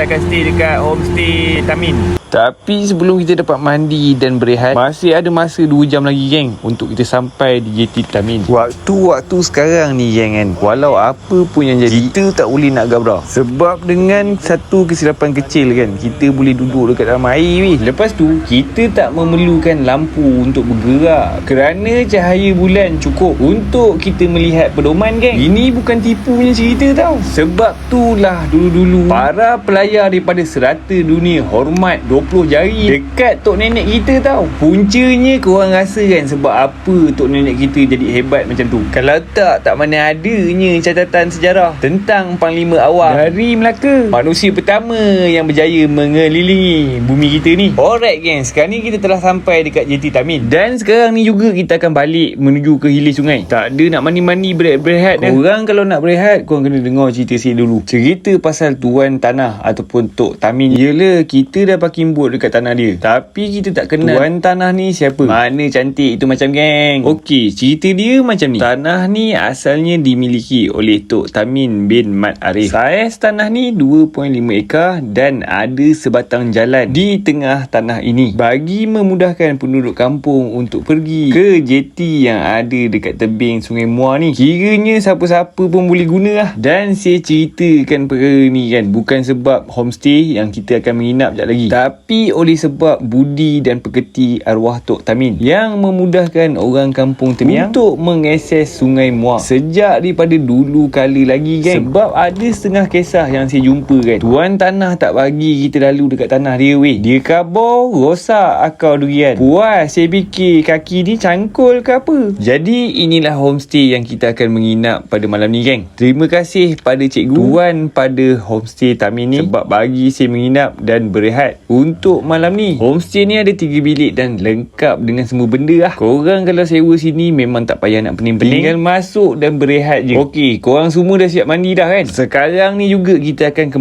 kita akan stay dekat homestay Tamin. Tapi sebelum kita dapat mandi dan berehat, masih ada masa 2 jam lagi geng untuk kita sampai di JT Tamin. Waktu-waktu sekarang ni geng kan, walau apa pun yang jadi, kita tak boleh nak gabra. Sebab dengan satu kesilapan kecil kan, kita boleh duduk dekat dalam air weh. Lepas tu, kita tak memerlukan lampu untuk bergerak kerana cahaya bulan cukup untuk kita melihat pedoman geng. Ini bukan tipu punya cerita tau. Sebab itulah dulu-dulu para pelayar daripada serata dunia hormat 20 jari dekat tok nenek kita tau. Puncanya korang rasa kan sebab apa tok nenek kita jadi hebat macam tu. Kalau tak, tak mana adanya catatan sejarah tentang Panglima Awam dari Melaka. Manusia pertama yang berjaya mengelilingi bumi kita ni. Alright geng, sekarang ni kita telah sampai dekat JT Tamin. Dan sekarang ni juga kita akan balik menuju ke hilir sungai. Tak ada nak mandi-mandi berehat-berehat dah. Korang kalau nak berehat, korang kena dengar cerita saya dulu. Cerita pasal tuan tanah ataupun Tok Tamin. Yelah, kita dah parking boat dekat tanah dia. Tapi kita tak kenal tuan tanah ni siapa. Mana cantik itu macam geng. Okey, cerita dia macam ni. Tanah ni asalnya dimiliki oleh Tok Tamin bin Mat Arif. Saiz tanah ni 2.5 ekar dan ada sebatang jalan di tengah tanah ini. Bagi memudahkan penduduk kampung untuk pergi ke JT yang ada dekat tebing Sungai Muar ni. Kiranya siapa-siapa pun boleh guna lah. Dan saya ceritakan perkara ni kan bukan sebab homestay yang kita akan menginap sekejap lagi. Tapi oleh sebab budi dan peketi arwah Tok Tamin yang memudahkan orang kampung Temiang untuk mengakses Sungai Muar. Sejak daripada dulu kala lagi kan. Sebab ada setengah kisah yang saya jumpa kan. Tuan tanah tak bagi kita lalu dekat tanah dia weh. Dia kabur rosak akar durian. Puas saya fikir kaki ni cangkul ke apa. Jadi inilah homestay yang kita akan menginap pada malam ni geng. Terima kasih pada cikgu tuan pada homestay Tamin ni sebab bagi saya menginap dan berehat untuk malam ni. Homestay ni ada 3 bilik dan lengkap dengan semua benda lah. Korang kalau sewa sini memang tak payah nak pening-pening. Tinggal masuk dan berehat je. Okey, korang semua dah siap mandi dah kan? Sekarang ni juga kita akan